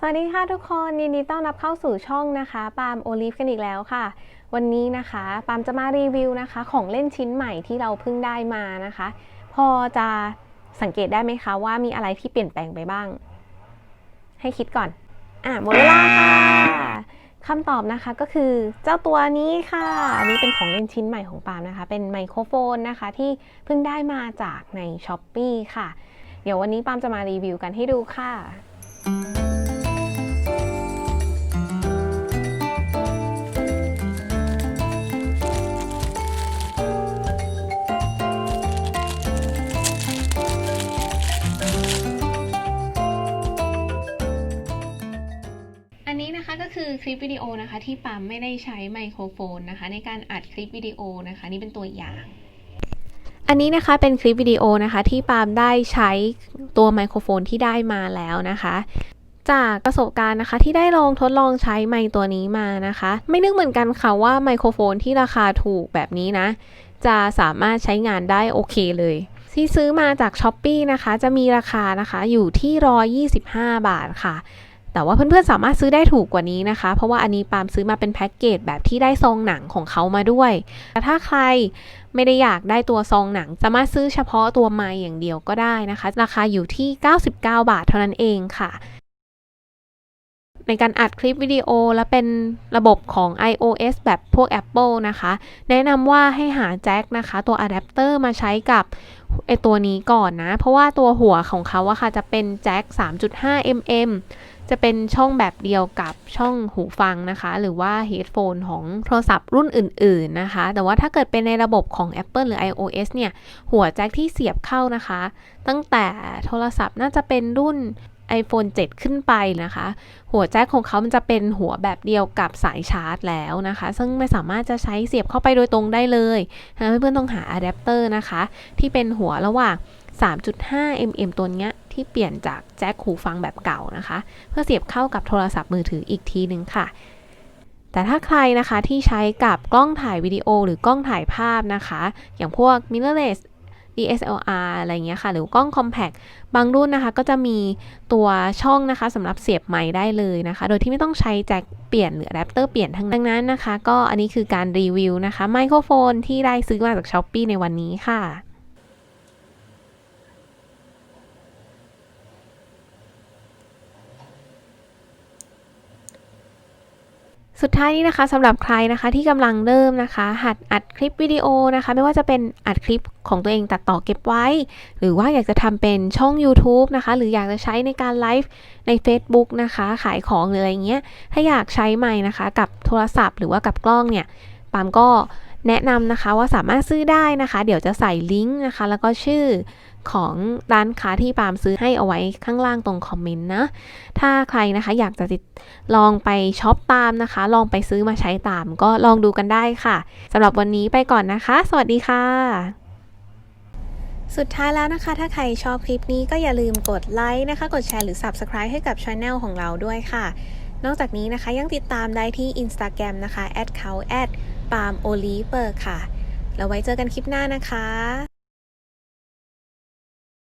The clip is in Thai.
สวัสดีค่ะทุกคนยินดีต้อนรับเข้าสู่ช่องนะคะปาล์มโอลิฟกันอีกแล้วค่ะ วันนี้นะคะปาล์มจะมารีวิวนะคะ ของเล่นชิ้นใหม่ที่เราเพิ่งได้มานะคะ พอจะสังเกตได้ไหมคะว่ามีอะไรที่เปลี่ยนแปลงไปบ้าง ให้คิดก่อน อะหมดเวลาค่ะคำตอบนะคะก็คือเจ้าตัวนี้ค่ะ อันนี้เป็นของเล่นชิ้นใหม่ของปาล์มนะคะ เป็นไมโครโฟนนะคะ ที่เพิ่งได้มาจากใน s h อ p e e ค่ะ เดี๋ยววันนี้ปาล์มจะมารีวิวกันให้ดูค่ะ นี้นะคะก็คือคลิปวิดีโอนะคะที่ปั๊มไม่ได้ใช้ไมโครโฟนนะคะ ในการอัดคลิปวิดีโอนะคะ นี่เป็นตัวอย่างอันนี้นะคะเป็นคลิปวิดีโอนะคะที่ปาล์มได้ใช้ตัวไมโครโฟนที่ได้มาแล้วนะคะ จากประสบการณ์นะคะที่ได้ลองทดลองใช้ไมค์ตัวนี้มานะคะ ไม่นึกเหมือนกันค่ะว่าไมโครโฟนที่ราคาถูกแบบนี้นะ จะสามารถใช้งานได้โอเคเลยที่ซื้อมาจาก s h อ p e e นะคะ จะมีราคานะคะอยู่ที่ 125 บาทค่ะ แต่ว่าเพื่อนๆสามารถซื้อได้ถูกกว่านี้นะคะ เพราะว่าอันนี้ปาล์มซื้อมาเป็นแพ็กเกจแบบที่ได้ซองหนังของเขามาด้วยแต่ถ้าใครไม่ได้อยากได้ตัวซองหนัง สามารถซื้อเฉพาะตัวไมค์อย่างเดียวก็ได้นะคะ ราคาอยู่ที่ 99 บาทเท่านั้นเองค่ะ ในการอัดคลิปวิดีโอและเป็นระบบของ iOS แบบพวก Apple นะคะ แนะนำว่าให้หาแจ็คนะคะ ตัวอะแดปเตอร์มาใช้กับ ไอตัวนี้ก่อนนะ เพราะว่าตัวหัวของเขาอะค่ะจะเป็นแจ็ค 3.5 mm จะเป็นช่องแบบเดียวกับช่องหูฟังนะคะ หรือว่า headphone ของโทรศัพท์รุ่นอื่น ๆนะคะ แต่ว่าถ้าเกิดเป็นในระบบของ Apple หรือ iOS เนี่ย หัวแจ็คที่เสียบเข้านะคะ ตั้งแต่โทรศัพท์น่าจะเป็นรุ่น iPhone 7 ขึ้นไปนะคะ หัวแจ็คของเขามันจะเป็นหัวแบบเดียวกับสายชาร์จแล้วนะคะ ซึ่งไม่สามารถจะใช้เสียบเข้าไปโดยตรงได้เลยนะเพื่อนๆต้องหาอะแดปเตอร์นะคะ ที่เป็นหัวระหว่าง 3.5 mm ตัวเนี้ยที่เปลี่ยนจากแจ็คหูฟังแบบเก่านะคะ เพื่อเสียบเข้ากับโทรศัพท์มือถืออีกทีหนึ่งค่ะแต่ถ้าใครนะคะที่ใช้กับกล้องถ่ายวิดีโอหรือกล้องถ่ายภาพนะคะ อย่างพวก mirrorless DSLR อะไรเงี้ยค่ะ หรือกล้อง compact บางรุ่นนะคะ ก็จะมีตัวช่องนะคะสำหรับเสียบไมค์ได้เลยนะคะ โดยที่ไม่ต้องใช้แจ็คเปลี่ยนหรืออะแดปเตอร์เปลี่ยนทั้งดังนั้นนะคะ ก็อันนี้คือการรีวิวนะคะไมโครโฟนที่ได้ซื้อมาจากช้อปปีในวันนี้ค่ะ สุดท้ายนี้นะคะสำหรับใครนะคะที่กำลังเริ่มนะคะ หัดอัดคลิปวิดีโอนะคะ ไม่ว่าจะเป็นอัดคลิปของตัวเองตัดต่อเก็บไว้ หรือว่าอยากจะทำเป็นช่อง YouTube นะคะ หรืออยากจะใช้ในการไลฟ์ใน Facebook นะคะ ขายของหรืออะไรเงี้ย ถ้าอยากใช้ใหม่นะคะ กับโทรศัพท์หรือว่ากับกล้องเนี่ยปามก็ แนะนำนะคะว่าสามารถซื้อได้นะคะ เดี๋ยวจะใส่ลิงก์นะคะ แล้วก็ชื่อของร้านค้าที่ปามซื้อให้เอาไว้ข้างล่างตรงคอมเมนต์นะ ถ้าใครนะคะอยากจะติดลองไปช็อปตามนะคะ ลองไปซื้อมาใช้ตามก็ลองดูกันได้ค่ะสำหรับวันนี้ไปก่อนนะคะ สวัสดีค่ะ สุดท้ายแล้วนะคะ ถ้าใครชอบคลิปนี้ก็อย่าลืมกดไลค์นะคะ กดแชร์หรือ Subscribe ให้กับช anel ของเราด้วยค่ะ นอกจากนี้นะคะยังติดตามได้ที่ Instagram นะคะ a d c o u n t p a l m o l i v e r ค่ะ แล้วไว้เจอกันคลิปหน้านะคะ